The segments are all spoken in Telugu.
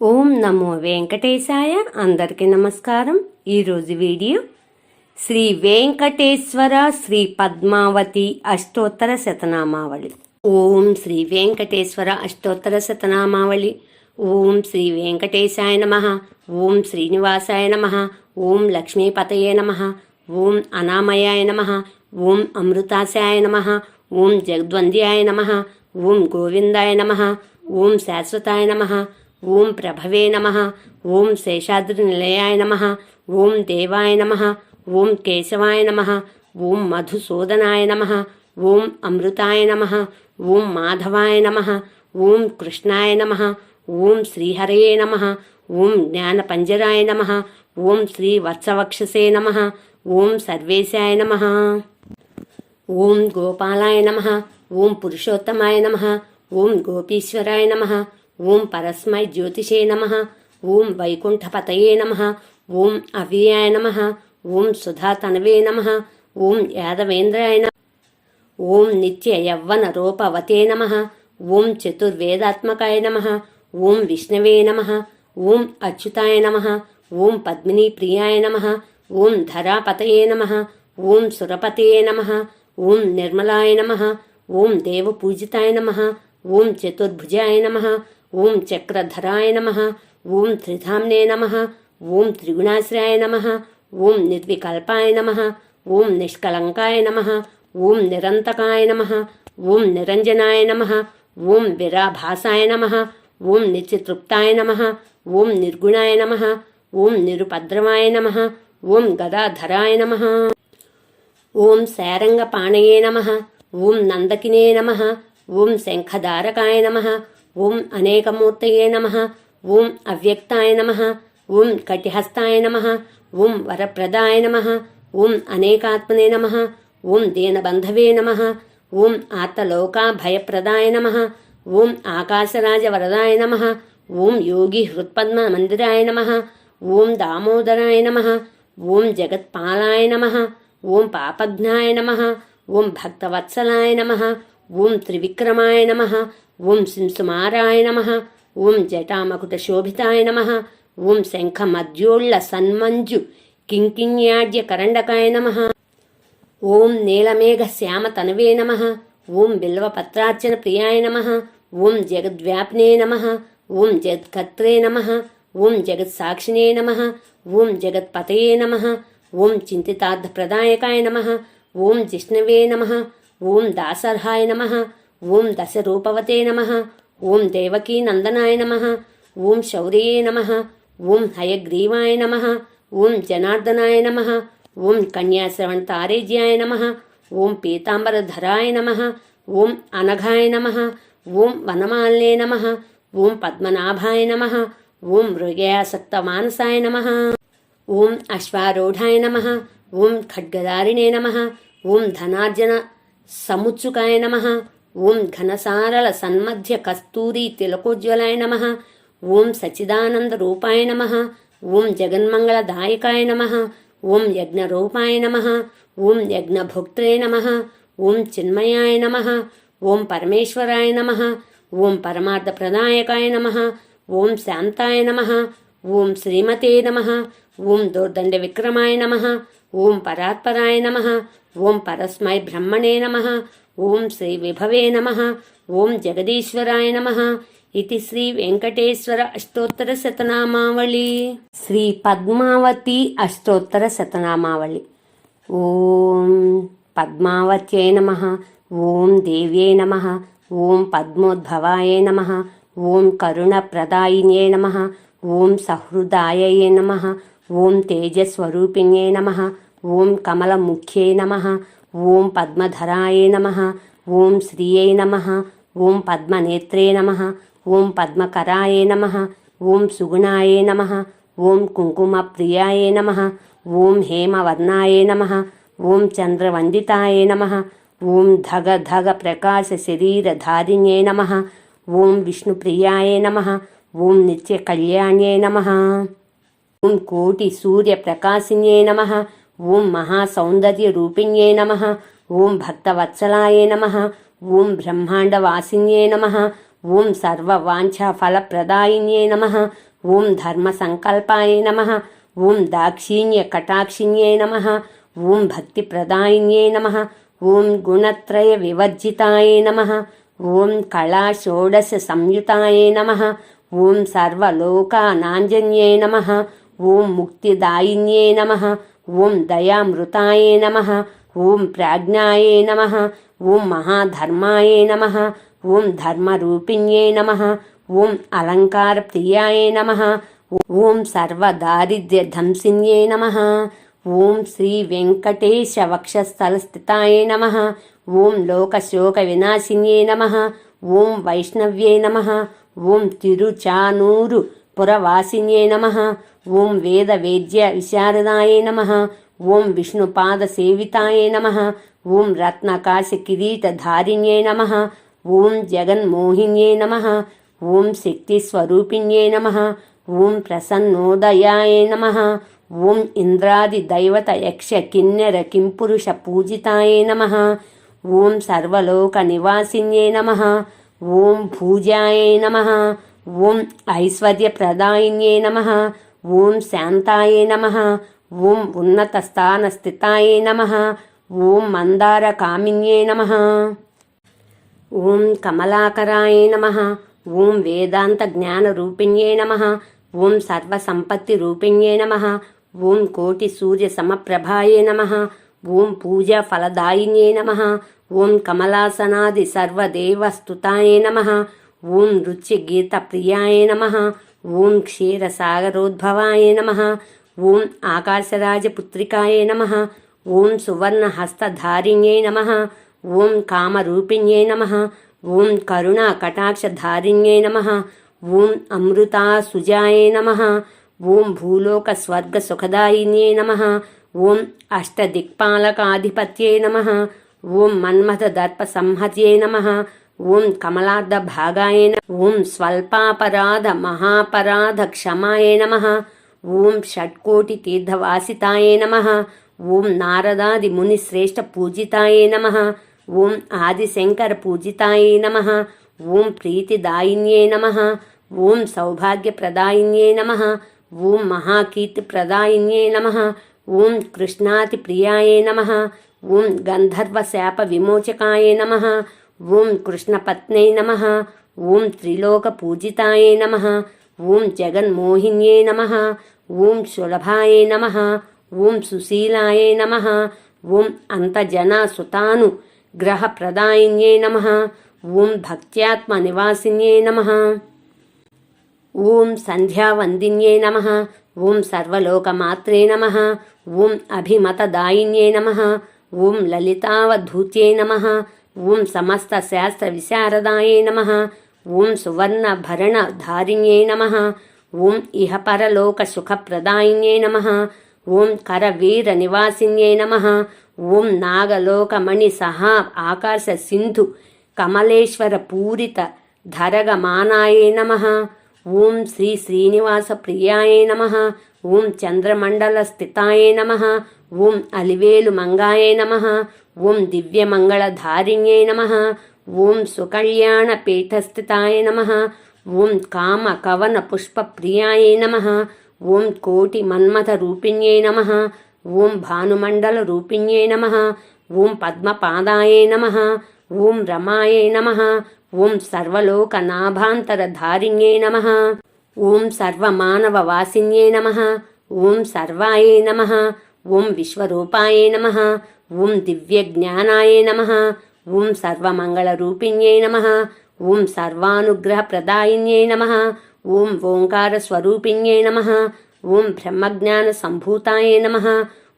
ఓం నమో వెంకటేశాయ. అందరికీ నమస్కారం. ఈరోజు వీడియో శ్రీ వెంకటేశ్వర శ్రీ పద్మావతి అష్టోత్తర శతనామావళి. ఓం శ్రీ వెంకటేశ్వర అష్టోత్తర శతనామావళి. ఓం శ్రీ వెంకటేశాయ నమ. ఓం శ్రీనివాసాయ నమ. ఓం లక్ష్మీపతయే నమ. ఓం అనామయాయ నమ. ఓం అమృతాశాయ నమ. ఓం జగద్వంద్యాయ నమ. ఓం గోవిందాయ నమ. ఓం శాశ్వతాయ నమ. ఓం ప్రభవే నమ ఓం శేషాద్రి నిలయాయ నమ ఓం దేవాయ నమ ఓం కేశవాయ నమ ఓం మధుసూదనాయ నమ ఓం అమృతాయ నమ ఓం మాధవాయ నమ ఓం కృష్ణాయ నమ ఓం శ్రీహరయే నమ ఓం జ్ఞానపంజరాయ నమ ఓం శ్రీ వత్సవక్షసే నమ ఓం సర్వేశాయ నమ ఓం గోపాలాయ నమ ఓం పురుషోత్తమాయ నమ ఓం గోపీశ్వరాయ నమ ఓం పరస్మై జ్యోతిషే నమ ఓం వైకుంఠపతయే నమ ఓం అవ్యయాయ నమ ఓం సుధాతనవే నమ ఓం యాదవేంద్రాయ నమ ఓం నిత్య యవ్వన రూపవతే నమ ఓం చతుర్వేదాత్మకాయ నమ ఓం విష్ణవే నమ ఓం అచ్యుతాయ నమ ఓం పద్మినీ ప్రియాయ నమ ఓం ధరాపతయే నమ ఓం సురపతయే నమ ఓం నిర్మలాయ నమ ఓం దేవపూజితాయ నమ ఓం చతుర్భుజాయ నమ ఓం చక్రధరాయ నమ ఓం త్రిధామ్నే నమ ఓం త్రిగుణాశ్రయాయ నమ ఓం నిర్వికల్పాయ నమ ఓం నిష్కలంకాయ నమ ఓం నిరంతకాయ నమ ఓం నిరంజనాయ నమ ఓం విరాభాసాయ నమ ఓం నిత్యతృప్తాయ నమ ఓం నిర్గుణాయ నమ ఓం నిరుపద్రవాయ నమ ఓం గదాధరాయ నమ ఓం శారంగపాణయే నమ ఓం నందకినే నమ ఓం శంఖధారకాయ నమ ఓం అనేకమూర్తయే నమ ఓం అవ్యక్తాయ నమ ఓం కటిహస్తాయ నమ ఓం వరప్రదాయ నమ ఓం అనేకాత్మనే నమ ఓం దీనబంధవే నమ ఓం ఆర్తలోకాభయప్రదాయ నమ ఓం ఆకాశరాజ వరదాయ నమ ఓం యోగి హృత్పద్మ మందిరాయ నమ ఓం దామోదరాయ నమ ఓం జగత్పాలాయ నమ ఓం పాపఘ్నాయ నమ ఓం భక్తవత్సలాయ నమ ఓం త్రివిక్రమాయ నమ ఓం సింసుమారాయ నమ ఓం జటామకుట శోభితాయ నమ ఓం శంఖ శంఖమద్యోళ్ళ సన్మంజు కింకిన్యాడ్య కరండకాయ నమ ఓం నీలమేఘ శ్యామ తనవే నమ ఓం బిల్వపత్రార్చన ప్రియాయ నమ ఓం జగద్వ్యాపినే నమ ఓం జగత్కర్త్రే నమ ఓం జగత్సాక్షినే నమ ఓం జగత్పతయే నమ ఓం చింతితార్థప్రదాయకాయ నమ ఓం జిష్ణవే నమ ఓం దాసర్హాయ నమ ఓం దశరూపవతే నమ ఓం దేవకీనందనాయ నమ ఓం శౌర్యే నమ ఓం హయగ్రీవాయ నమ ఓం జనార్దనాయ నమ ఓం కన్యాశ్రవణతారేజ్యాయ నమ ఓం పీతాంబరధరాయ నమ ఓం అనఘాయ నమ ఓం వనమాలినే నమ ఓం పద్మనాభాయ నమ ఓం మృగయాసక్తమానసాయ నమ ఓం అశ్వారూఢాయ నమ ఓం ఖడ్గదారిణే నమ ఓం ధనార్జన సముచ్చుకాయ నమ ఓం ఘనసారల సన్మధ్య కస్తూరి తిలకోజ్వలాయ నమ ఓం సచిదానంద రూపాయ నమ ఓం జగన్మంగళదాయకాయ నమ ఓం యజ్ఞ రూపాయ నమ ఓం యజ్ఞభోక్త్రే నమ ఓం చిన్మయాయ నమ ఓం పరమేశ్వరాయ నమ ఓం పరమార్థప్రదాయకాయ నమ ఓం శాంతాయ నమ ఓం శ్రీమతే నమ ఓం దోర్దండ విక్రమాయ నమ ఓం పరాత్పరాయ నమ ఓం పరస్మై బ్రహ్మణే నమ ఓం శ్రీ విభవే నమ. ఓం జగదీశ్వరాయ నమ. ఇది శ్రీ వెంకటేశ్వర అష్టోత్తర శతనామావళి. శ్రీ పద్మావతి అష్టోత్తర శతనామావళి. ఓం పద్మావత్యై నమ. ఓం దేవ్యై నమ. ఓం పద్మోద్భవాయ నమ. ఓం కరుణప్రదాయిన్యే నమ. ఓం సహృదాయయే నమ. ఓం తేజస్వరూపిణ్యే నమ. ఓం కమలముఖ్యే నమ. ఓం పద్మధరాయ నమ ఓం శ్రీయై నమ ఓం పద్మనేత్రే నమ ఓం పద్మకరాయ నమ ఓం సుగుణాయ నమ ఓం కుంకుమ ప్రియాయ నమ ఓం హేమవర్ణాయ నమ ఓం చంద్రవందితాయ నమ ఓం ధగ ధగ ప్రకాశ శరీరధారిణ్యే నమ ఓం విష్ణుప్రియాయ నమ ఓం నిత్య కళ్యాణ్యే నమ ఓం కోటి సూర్య ప్రకాశిన్యే నమ ఓం మహాసౌందర్య రూపిణ్యే నమ ఓం భక్తవత్సలాయే నమ ఓం బ్రహ్మాండవాసిన్యే నమ ఓం సర్వవాంఛాఫలప్రదాయిన్యే నమ ఓం ధర్మసంకల్పాయ నమ ఓం దాక్షిణ్య కటాక్షిణ్యే నమ ఓం భక్తిప్రదాయిన్యే నమ ఓం గుణత్రయ వివర్జితాయ నమ ఓం కళా షోడశ సంయుతాయ నమ ఓం సర్వలోకానాంజన్యే నమ ఓం ముక్తిదాయిన్యే నమ ఓం దయామృతాయ నమ ఓం ప్రాజ్ఞాయే నమ ఓం మహాధర్మాయ నమ ఓం ధర్మరూపిణ్యే నమ ఓం అలంకార అలంకారప్రియాయ నమ ఓం సర్వదారిద్ర్య ధంసిన్యే నమ ఓం శ్రీ వెంకటేశ వక్షస్థలస్థితాయ నమ ఓం లోకశోక వినాశిన్యే నమ ఓం వైష్ణవ్యే నమ ఓం తిరుచానూరు పురవాసిన్యే నమ ఓం వేద వేద్య విశారదాయ నమ. ఓం విష్ణుపాద సేవితాయ నమ. ఓం రత్నకాశ కిరీటధారిణ్యే నమ. ఓం జగన్మోహిన్యే నమ. ఓం శక్తిస్వరూపిణ్యే నమ. ఓం ప్రసన్నోదయాయ నమ. ఓం ఇంద్రాది దైవత యక్ష కిన్నెర కింపురుష పూజితాయ నమ. ఓం సర్వలోక నివాసిన్యే నమ. ఓం పూజాయ నమ. ఓం ఐశ్వర్యప్రదాయిన్యే నమ. ఓం శాంతాయ నమ ఓం ఉన్నత స్థాన ఉన్నతస్థానస్థితాయ నమ ఓం మందార కామిన్యే నమ ఓం కమలాకరాయ నమ ఓం వేదాంత జ్ఞాన రూపిణ్యే నమ ఓం సర్వసంపత్తి రూపిణ్యే నమ ఓం కోటి సూర్య సమప్రభాయే నమ ఓం పూజా ఫలదాయిన్యే నమ ఓం కమలాసనాది సర్వదేవస్తుతాయ నమ ఓం నృత్య గీత ప్రియాయ నమ ఓం క్షీరసాగరోద్భవాయ నమ ఓం ఆకాశరాజపుత్రికాయ నమ ఓం సువర్ణహస్తధారిణ్యే నమ ఓం కామరూపిణ్యై నమ ఓం కరుణాకటాక్షధారిణ్యై నమ ఓం అమృతాసుజాయ నమ ఓం భూలోకస్వర్గసుఖదాయిన్యై నమ ఓం అష్టదిక్పాలకాధిపత్యే నమ ఓం మన్మథ దర్ప నమ ఓం కమలార్ధ భాగాయ ఓం స్వల్పాపరాధ మహాపరాధ క్షమాయ నమ ఓం షట్కోటి తీర్థవాసితాయ నమ ఓం నారదాది ముని శ్రేష్ఠ పూజితాయ నమ ఓం ఆదిశంకర పూజితాయ నమ ఓం ప్రీతిదాయిన్యే నమ ఓం సౌభాగ్యప్రదాయిన్యే నమ ఓం మహాకీర్తిప్రదాయిన్యే నమ ఓం కృష్ణాతి ప్రియాయ నమ ఓం గంధర్వశాప విమోచకాయ నమ ఓం కృష్ణపత్నై నమ ఓం త్రిలోక త్రిలోకపూజితాయ నమ ఓం జగన్మోహిన్యే నమ ఓం సులభాయ నమ ఓం సుశీలాయ నమ ఓం అంతజనాసుతాను గ్రహప్రదాయిన్యే నమ ఓం భక్త్యాత్మ నివాసిన్యే నమ ఓం సంధ్యావందిన్యే నమ ఓం సర్వలోకమాత్రే నమ ఓం అభిమతదాయిన్యే నమ ఓం లలితావధూత్యే నమ ఓం సమస్త శాస్త్ర విశారదాయ నమ. ఓం సువర్ణభరణధారిణ్యే నమ. ఓం ఇహ పరలోక సుఖప్రదాయిన్యే నమ. ఓం కరవీర నివాసిన్యే నమ. ఓం నాగలోకమణి సహా ఆకాశ సింధు కమలేశ్వర పూరిత ధరగమానాయే నమ. ఓం శ్రీ శ్రీనివాస ప్రియాయే నమ. ఓం చంద్రమండల స్థితాయే నమ. ఓం అలివేలు మంగాయే నమ. ఓం దివ్యమంగళధారిణ్యై నమ ఓం సుకళ్యాణ పీఠస్థితాయ నమ ఓం కామ కవన పుష్ప ప్రియాయే నమ ఓం కోటి మన్మథ రూపిణ్యై నమ ఓం భానుమండల రూపిణ్యై నమ ఓం పద్మపాదాయ నమ ఓం రమాయ నమ ఓం సర్వలోకనాభాంతరధారిణ్యే నమ ఓం సర్వమానవవాసిన్యే నమ ఓం సర్వాయ నమ ఓం విశ్వరూపాయ నమ ఓం దివ్యజ్ఞానాయే నమ ఓం సర్వమంగళరూపిణ్యే నమ ఓం సర్వానుగ్రహప్రదాయిన్యే నమ ఓం ఓంకారస్వరూపిణ్యే నమ ఓం బ్రహ్మజ్ఞాన సంభూతాయ నమ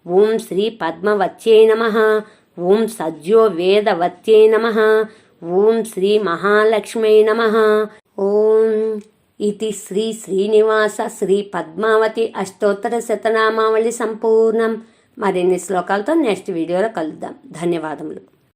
ఓం శ్రీ పద్మవత్యై నమ ఓం సద్యో వేదవత్యై నమ ఓం శ్రీ మహాలక్ష్మై నమ ఓం ఇది శ్రీ శ్రీనివాస శ్రీ పద్మావతి అష్టోత్తర శతనామావళి సంపూర్ణం మరిన్ని శ్లోకాలతో నెక్స్ట్ వీడియోలో కలుద్దాం. ధన్యవాదములు.